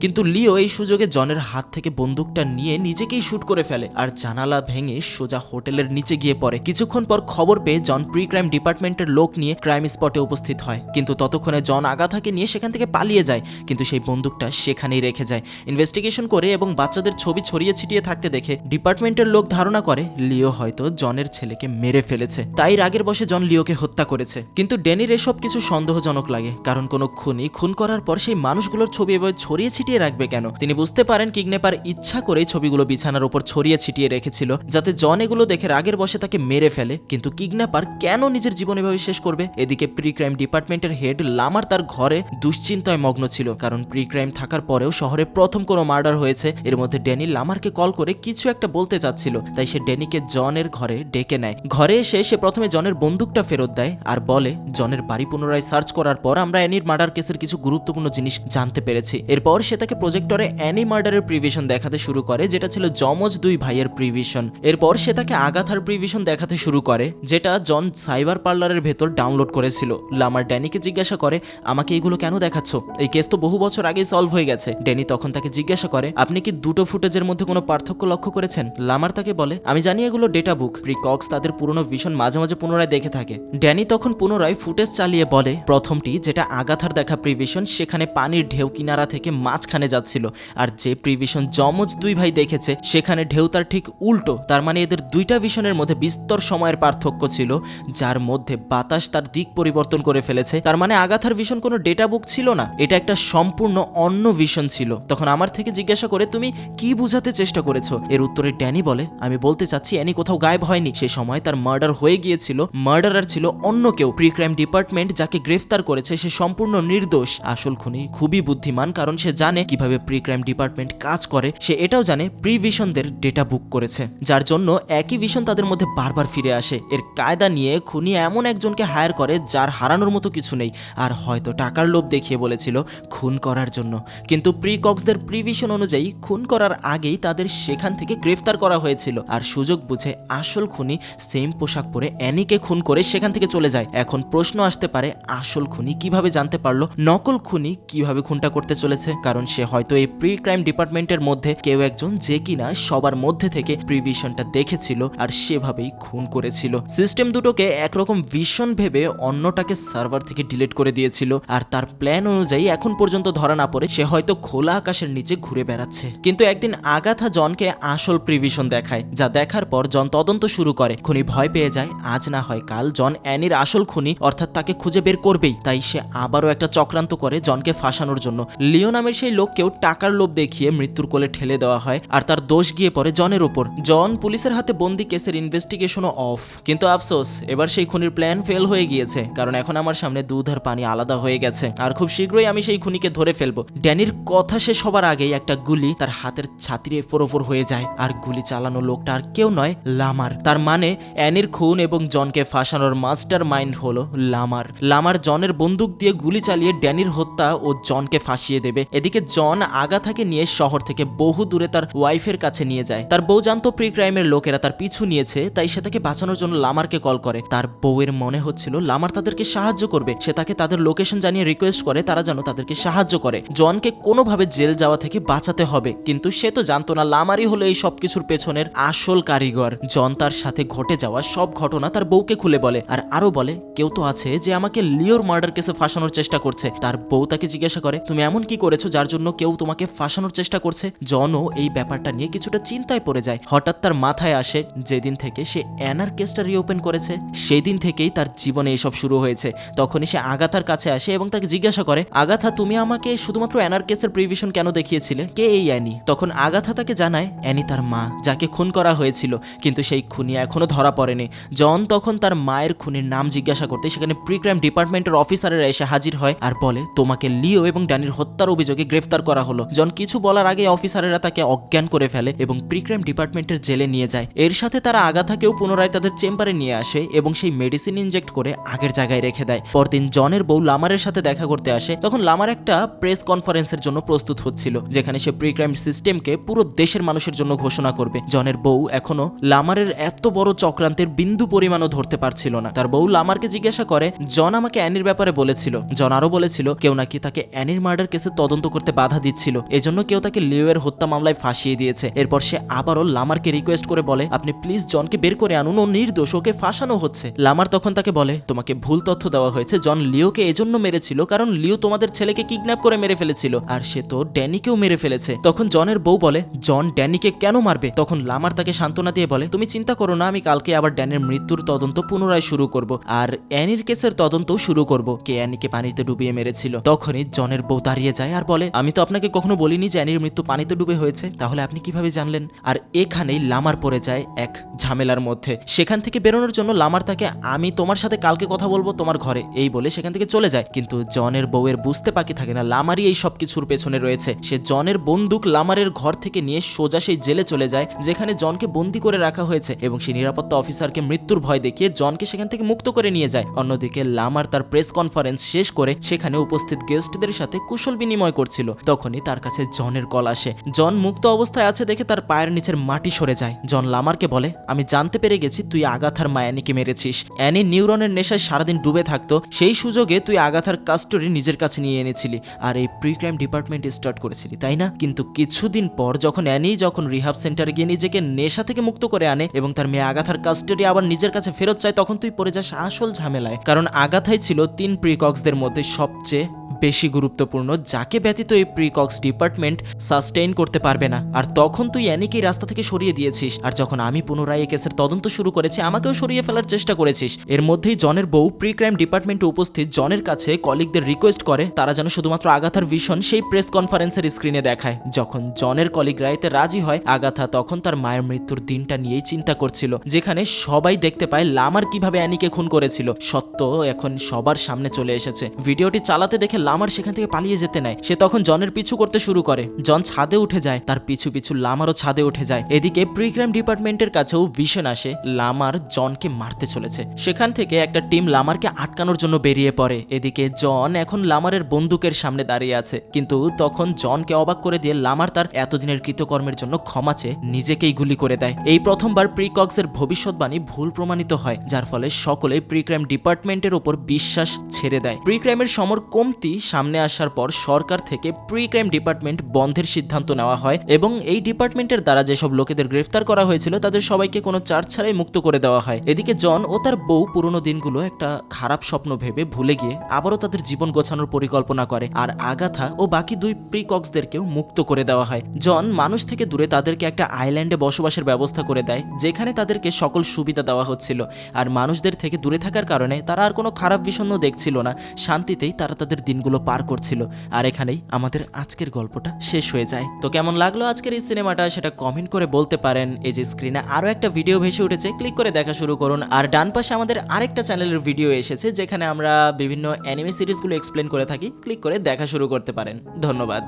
কিন্তু লিও এই সুযোগে জনের হাত থেকে বন্দুকটা নিয়ে নিজেকেই শুট করে ফেলে। আর জানালা ভেঙে সোজা হোটেলের নিচে গিয়ে পড়ে। কিছুক্ষণ পর খবর পেয়ে জন প্রি ক্রাইম ডিপার্টমেন্টের লোক নিয়ে ক্রাইম স্পটে উপস্থিত হয়। কিন্তু ততক্ষণে জন আগাথাকে নিয়ে সেখান থেকে পালিয়ে যায়। কিন্তু সেই বন্দুকটা সেখানেই রেখে যায়। ইনভেস্টিগেশন করে এবং বাচ্চাদের ছবি ছড়িয়ে ছিটিয়ে থাকতে দেখে ডিপার্টমেন্টের লোক ধারণা করে, লিও হয়তো জনের ছেলেকে মেরে ফেলেছে। তাই রাগের বসে জন লিওকে হত্যা করেছে। কিন্তু ডেনির এসব কিছু সন্দেহজনক লাগে। কারণ কোনো খুনি খুন করার পর সেই মানুষগুলোর ছবি এভাবে ছড়িয়ে ছিটিয়ে রাখবে কেন? তিনি বুঝতে পারেন কিগনেপার ইচ্ছা করেই ছবিগুলো বিছানার উপর ছড়িয়ে ছিটিয়ে রেখেছিল, যাতে জন এগুলো দেখে রাগের বসে তাকে মেরে ফেলে। কিন্তু কিগনেপার কেন নিজের জীবন এভাবে শেষ করবে? এদিকে প্রি ক্রাইম ডিপার্টমেন্টের হেড লামার তার ঘরে দুশ্চিন্তায় মগ্ন ছিল, কারণ প্রি ক্রাইম থাকার পরেও শহরে প্রথম কোনো মার্ডার হয়েছে। এর মধ্যে ড্যানি লামারকে কল করে কিছু একটা বলতে চাচ্ছিল, তাই সে ড্যানিকে জনের ঘরে ডেকে নেয়। ঘরে এসে সে প্রথমে জনের বন্দুকটা ফেরত দেয় আর বলে, জনের বাড়ি পুনরায় সার্চ করার পর আমরা অ্যানির মার্ডার কেসের কিছু গুরুত্বপূর্ণ জিনিস জানতে পেরেছি। এরপর সে তাকে প্রজেক্টরে অ্যানি মার্ডারের প্রিভিশন দেখাতে শুরু করে, যেটা ছিল যমজ দুই ভাইয়ের প্রিভিশন এরপর সে তাকে আগাথার প্রিভিশন দেখাতে শুরু করে, যেটা জন সাইবার পার্লারের ভেতর ডাউনলোড করেছিল। লামার ড্যানিকে জিজ্ঞাসা করে, আমাকে এগুলো কেন দেখাচ্ছ? এই কেস তো বহু বছর আগেই সলভ হয়ে গেছে। ড্যানি তখন তাকে জিজ্ঞাসা করে, আপনি কি দুটো ফুটেজের মধ্যে কোনো পার্থক্য লক্ষ্য করেছেন? লামার তাকে বলে, আমি জানি এগুলো ডেটা বুক প্রিকক্স তাদের পুরনো ভিশন মাঝে মাঝে পুনরায় দেখে থাকে। ড্যানি তখন পুনরায় ফুটেজ চালিয়ে বলে, প্রথমটি, যেটা আগাথার দেখা প্রিভিশন সেখানে পানির ঢেউ কিনারা থেকে মাঝখানে যাচ্ছিল। আর যে প্রিভিশন যমজ দুই ভাই দেখেছে, সেখানে ঢেউ তার ঠিক উল্টো। তার মানে এদের দুইটা ভিশনের মধ্যে বিস্তর সময়ের পার্থক্য ছিল, যার মধ্যে বাতাস তার দিক পরিবর্তন করে ফেলেছে। তার মানে আগাথার ভিশন কোনো ডেটা বুক ছিল না, এটা একটা সম্পূর্ণ অন্য ভিশন ছিল। তখন আমার থেকে জিজ্ঞাসা করে, তুমি কি বুঝাতে চেষ্টা করেছ? এর উত্তরে ড্যানি বলে, আমি বলতে চাচ্ছি, অ্যানি কোথাও গায়েব হয়নি। সে সময় তার মার্ডার হয়ে গিয়েছিল মার্ডারার ছিল অন্য কেউ। প্রি ক্রাইম ডিপার্টমেন্ট যাকে গ্রেফতার করেছে, সে সম্পূর্ণ নির্দোষ। আসল খুনি খুবই বুদ্ধিমান, কারণ সে জানে কীভাবে প্রি ক্রাইম ডিপার্টমেন্ট কাজ করে। সে এটাও জানে প্রি ভিশনদের ডেটা বুক করেছে, যার জন্য একই ভিশন তাদের মধ্যে বারবার ফিরে আসে। এর কায়দা নিয়ে খুনি এমন একজনকে হায়ার করে যার হারানোর মতো কিছু নেই, আর হয়তো টাকার লোভ দেখিয়ে বলেছিল খুন করার জন্য। কিন্তু প্রিকক্সদের প্রিভিশন অনুযায়ী খুন করার আগেই তাদের সেখান থেকে গ্রেফতার করা হয়েছিল, আর সুযোগ বুঝে আসল খুনি সেম পোশাক পরে অ্যানিকে খুন করে সেখান থেকে চলে যায়। এখন প্রশ্ন আসতে পারে, আসল খুনি কীভাবে জানতে পারল? নকল খুনি কীভাবে খুনটা করতে চলেছে, কারণ সে হয়তো এই প্রি ক্রাইম ডিপার্টমেন্টের মধ্যে কেউ একজন যে কিনা সবার মধ্যে থেকে প্রিভিশনটা দেখেছিল আর সেভাবেই খুন করেছিল। সিস্টেম দুটোকে একরকম ভিশন ভেবে অন্যটাকে সার্ভার থেকে ডিলিট করে দিয়েছিল আর তার প্ল্যান অনুযায়ী এখন পর্যন্ত ধরা না পড়ে সে হয়তো খোলা আকাশের নিচে ঘুরে বেড়াচ্ছে। কিন্তু একদিন আগাথা জনকে আসল প্রিভিশন দেখায়, যা দেখার পর জন তদন্ত শুরু করে। খুনি ভয় পেয়ে যায়, আজ না হয় কাল জন অ্যানির আসল খুনি অর্থাৎ তাকে খুঁজে বের করবেই, তাই সে আবারও একটা চক্রান্ত করে জনকে ফাঁসানোর জন্য। লিও নামের সেই লোককেও টাকার লোভ দেখিয়ে মৃত্যুর কোলে ঠেলে দেওয়া হয় আর তার দোষ গিয়ে পড়ে জনের ওপর। জন পুলিশের হাতে বন্দি কেসের ইনভেস্টিগেশনও অফ কিন্তু আফসোস, এবার সেই খুনির প্ল্যান ফেল হয়ে গিয়েছে। কারণ এখন আমার সামনে দুধ আর পানি আলাদা হয়ে গেছে। আর খুব শীঘ্রই আমি সেই খুনিকে ধরে ফেলব। ড্যানির কথা শেষ হবার আগেই একটা গুলি তার হাতের ছাতির এফোর ওপর হয়ে যায়। আর গুলি চালানো লোকটা আর কেউ নয়, লামার। তার মানে অ্যানির খুন এবং জনকে ফাঁসানোর মাস্টার মাইন্ড হলো লামার। লামার জনের বন্দুক দিয়ে গুলি চালিয়ে ড্যানির হত্যা ও জনকে ফাঁসিয়ে দেবে। এদিকে জন আগাথাকে নিয়ে শহর থেকে বহু দূরে তার ওয়াইফের কাছে নিয়ে যায়। তার বউ জানতো প্রি ক্রাইমের লোকেরা তার পিছু নিয়েছে, তাই সে তাকে বাঁচানোর জন্য লামারকে কল করে। তার বউয়ের মনে হচ্ছিল, লামার তাদেরকে সাহায্য করবে। সে তাকে তাদের লোকেশন জানিয়ে রিকোয়েস্ট করে, তারা যেন তাদেরকে সাহায্য করে। জনকে কোনোভাবে জেল যাওয়া থেকে বাঁচাতে হবে, কিন্তু সে তো জানতো না, লামারই হলো এই সব কিছুর পেছনের আসল কারিগর। জন তার সাথে ঘটে যাওয়া সব ঘটনা তার বউকে খুলে বলে, আর আরও বলে, কেউ তো আছে যে আমাকে লিওর মার্ডার কেসে ফাঁসানোর চেষ্টা করছে। তার বউ তাকে জিজ্ঞাসা করে, তুমি এমন কি করেছ যার জন্য কেউ তোমাকে ফাঁসানোর চেষ্টা করছে? জনও এই ব্যাপারটা নিয়ে কিছুটা চিন্তায় পড়ে যায়। হঠাৎ তার মাথায় আসে, যেদিন থেকে সে অ্যানার কেসটা রিওপেন করেছে সেই দিন থেকেই তার জীবনে এসব শুরু হয়েছে। তখনই সে আগাথার কাছে আসে এবং তাকে জিজ্ঞাসা করে, আগাথা, তুমি আমাকে শুধুমাত্র অ্যানার কেসের প্রিভিশন কেন দেখিয়েছিলে? কে এই অ্যানি? তখন আগাথা তাকে জানায়, অ্যানি তার মা, যাকে খুন করা হয়েছিল, কিন্তু সেই খুনি এখনও ধরা পড়েনি। জন তখন তার মায়ের খুনির নাম জিজ্ঞাসা করতে সেখানে প্রিক্রাইম ডিপার্টমেন্টের অফিসারেরা এসে হাজির হয় আর বলে, তোমাকে জনকে লিও এবং ড্যানির হত্যার অভিযোগে গ্রেফতার করা হলো। জন কিছু বলার আগে অফিসারেরা তাকে অজ্ঞান করে ফেলে এবং প্রিক্রাইম ডিপার্টমেন্টের জেলে নিয়ে যায়। এর সাথে তারা আগাথাকেও পুনরায় তাদের চেম্বারে নিয়ে আসে এবং সেই মেডিসিন ইনজেক্ট করে আগের জায়গায় রেখে দেয়। পরদিন জনের বউ লামারের সাথে দেখা করতে আসে, তখন লামার একটা প্রেস কনফারেন্সের জন্য প্রস্তুত হচ্ছিল, যেখানে সে প্রিক্রাইম সিস্টেমকে পুরো দেশের মানুষের জন্য ঘোষণা করবে। জনের বউ এখনও লামারের এত বড় চক্রান্তের বিন্দু পরিমাণও ধরতে পারছিল না। তার বউ লামারকে জিজ্ঞাসা করে, জন আমাকে অ্যানির ব্যাপারে বলেছিল। জন আরও বলেছিল, কেউ নাকি তাকে অ্যানির মার্ডার কেসে তদন্ত করতে বাধা দিচ্ছিল। এজন্য কেউ তাকে লিওয়ের হত্যা মামলায় ফাঁসিয়ে দিয়েছে। এরপর সে আবারও লামারকে রিকোয়েস্ট করে বলে, আপনি প্লিজ জনকে বের করে আনুন, ও নির্দোষ, ওকে ফাঁসানো হচ্ছে। লামার তখন তাকে বলে, তোমাকে ভুল তথ্য দেওয়া হয়েছে। জন লিওকে এজন্য মেরেছিল, কারণ লিও তোমাদের ছেলেকে কিডন্যাপ করে মেরে ফেলেছিল, আর সে তো ড্যানিকেও মেরে ফেলেছে। তখন জনের বউ বলে, জন ড্যানিকে কেন মারবে? তখন লামার তাকে সান্ত্বনা দিয়ে বলে, তুমি চিন্তা করো না, আমি কালকে আবার ড্যানের মৃত্যুর তদন্ত পুনরায় শুরু করব, আর অ্যানির কেসের তদন্তও শুরু করব। কে অ্যানিকে পানিতে ডুবিয়ে মেরেছিল? তখনই জনের বউ দাঁড়িয়ে যায় আর বলে, আমি তো আপনাকে কখনো বলিনি যে অ্যানির মৃত্যু পানিতে ডুবে হয়েছে। তাহলে আপনি কীভাবে জানলেন? আর এখানেই লামার পড়ে যায় এক ঝামেলার মধ্যে। সেখান থেকে বেরোনোর জন্য লামার তাকে, আমি তোমার সাথে কালকে কথা বলব তোমার ঘরে। এই বলে সেখান থেকে চলে যায়। কিন্তু জনের বউয়ের বুঝতে বাকি থাকে না, লামারই এই সব কিছুর পেছনে রয়েছে। সে জনের বন্দুক লামারের ঘর থেকে নিয়ে সোজা সেই জেলে চলে যায়, যেখানে জনকে বন্দি করে রাখা হয়েছে এবং সেই নিরাপত্তা অফিসারকে মৃত্যুর ভয় দেখিয়ে জনকে সেখান থেকে মুক্ত করে নিয়ে যায়। অন্যদিকে লামার তার প্রেস কনফারেন্স শেষ করে সেখানে উপস্থিত গেস্টদের সাথে কুশল বিনিময় করছিল। তখনই তার কাছে জনের কল আসে। জন মুক্ত অবস্থায় আছে দেখে তার পায়ের নিচের মাটি সরে যায়। জন লামারকে বলে, আমি জানতে পেরে গেছি তুই আগাথার মায়ানিকে মেরেছিস। অ্যানি নিউরনের নেশায় সারাদিন ডুবে থাকতো, সেই সুযোগে তুই আগাথার কাস্টরি নিজের কাছে নিয়ে এনেছিলি আর এই প্রি ক্রাইম ডিপার্টমেন্ট স্টার্ট করেছিলি, তাই না? কিন্তু কিছুদিন পর যখন অ্যানি যখন রিহাব সেন্টারে গিয়ে নিজেকে নেশা থেকে মুক্ত করে আনে এবং তার মেয়ে আগাথার কাস্টডি আবার নিজের কাছে ফেরত চায়, তখন তুই পড়ে যাস আসল ঝামেলায়। কারণ আগাথাই ছিল তিন প্রিকক্সদের মধ্যে সবচেয়ে বেশি গুরুত্বপূর্ণ, যাকে ব্যতীত এই প্রিকক্স ডিপার্টমেন্ট সাস্টেইন করতে পারবে না। আর তখন তুই অ্যানিকেই রাস্তা থেকে সরিয়ে দিয়েছিস। আর যখন আমি পুনরায় এই কেসের তদন্ত শুরু করেছি, আমাকেও সরিয়ে ফেলার চেষ্টা করেছিস। এর মধ্যেই জনের বউ প্রি ক্রাইম ডিপার্টমেন্টে উপস্থিত, জনের কাছে কলিগদের রিকোয়েস্ট করে, তারা যেন শুধুমাত্র আগাথার ভিশন সেই প্রেস কনফারেন্সের স্ক্রিনে দেখায়। যখন জনের কলিগরা এতে রাজি হয়, আগাথা তখন তার মায়ের মৃত্যুর দিনটা নিয়েই চিন্তা করছিল, যেখানে সবাই দেখতে পায় লামার কীভাবে অ্যানিকে খুন করেছিল। সত্য এখন সবার সামনে চলে এসেছে। ভিডিওটি চালাতে দেখে লামার সেখান থেকে পালিয়ে যেতে নেয়। সে তখন জনের পিছু করতে শুরু করে। জন ছাদে উঠে যায়। তার পিছু পিছু লামারও ছাদে উঠে যায়। এদিকে প্রিক্রাইম ডিপার্টমেন্টের কাছেও ভিশন আসে। লামার জনকে মারতে চলেছে। সেখান থেকে একটা টিম লামারকে আটকানোর জন্য বেরিয়ে পড়ে। এদিকে জন এখন লামারের বন্দুকের সামনে দাঁড়িয়ে আছে। কিন্তু তখন জনকে অবাক করে দিয়ে লামার তার এতদিনের কৃতকর্মের জন্য ক্ষমা চেয়ে নিজেকেই গুলি করে দেয়। এই প্রথমবার প্রিকক্সের ভবিষ্যৎবাণী ভুল প্রমাণিত হয়, যার ফলে সকলে প্রিক্রাইম ডিপার্টমেন্টের ওপর বিশ্বাস ছেড়ে দেয়। প্রিক্রাইমের সমর কমতি সামনে আসার পর সরকার থেকে প্রি ক্রাইম ডিপার্টমেন্ট বন্ধের সিদ্ধান্ত নেওয়া হয় এবং এই ডিপার্টমেন্টের দ্বারা যেসব লোকেদের গ্রেফতার করা হয়েছিল, তাদের সবাইকে কোনো চার্জ ছাড়াই মুক্ত করে দেওয়া হয়। এদিকে জন ও তার বউ পুরনো দিনগুলো একটা খারাপ স্বপ্ন ভেবে ভুলে গিয়ে আবারও তাদের জীবন গোছানোর পরিকল্পনা করে আর আগাথা ও বাকি দুই প্রিকক্সদেরকেও মুক্ত করে দেওয়া হয়। জন মানুষ থেকে দূরে তাদেরকে একটা আইল্যান্ডে বসবাসের ব্যবস্থা করে দেয়, যেখানে তাদেরকে সকল সুবিধা দেওয়া হচ্ছিল। আর মানুষদের থেকে দূরে থাকার কারণে তারা আর কোনো খারাপ বিষণ্ণ দেখছিল না। শান্তিতেই তারা তাদের দিনগুলো পার করছিল। আর এখানেই আমাদের আজকের গল্পটা শেষ হয়ে যায়। তো কেমন লাগল আজকের এই সিনেমাটা? সেটা কমেন্ট করে বলতে পারেন। এই যে স্ক্রিনে আরও একটা ভিডিও ভেসে উঠেছে ক্লিক করে দেখা শুরু করুন। আর ডান পাশে আমাদের আরেকটা চ্যানেলের ভিডিও এসেছে, যেখানে আমরা বিভিন্ন অ্যানিমে সিরিজগুলো এক্সপ্লেন করে থাকি। ক্লিক করে দেখা শুরু করতে পারেন। ধন্যবাদ।